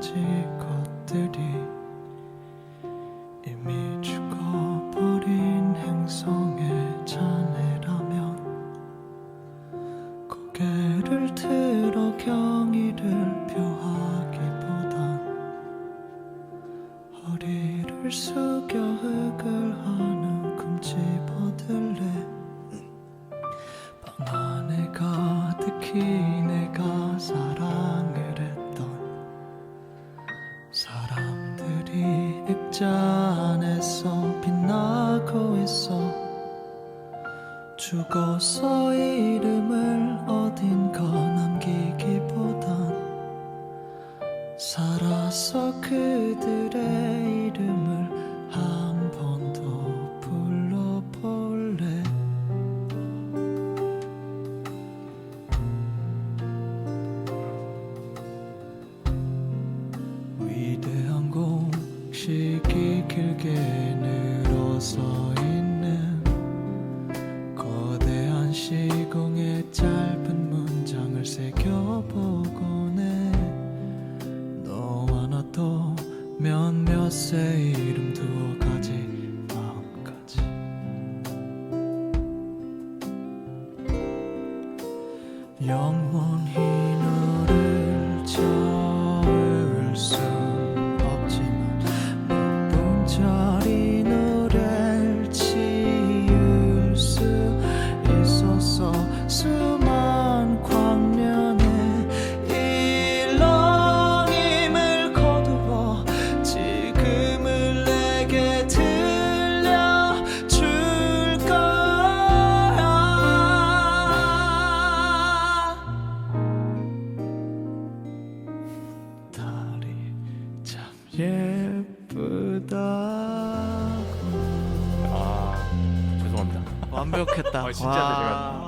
사람들이 이미 죽어버린 행성의 자네라면 고개를 들어 경의를 표하기보단 허리를 숙여 흙을 하는 꿈집어들래 방 안에 가득히 액자 안에서 빛나고 있어. 죽어서 이름을 어딘가 남기기보단 살아서 그들의 이름을 식이 길게 늘어서 있는 거대한 시공의 짧은 문장을 새겨보곤 해 너와 나 또 몇몇의 이름 두어 가지 마음까지. 영원히 예쁘다고 아 죄송합니다. 완벽했다. 아, 진짜 와.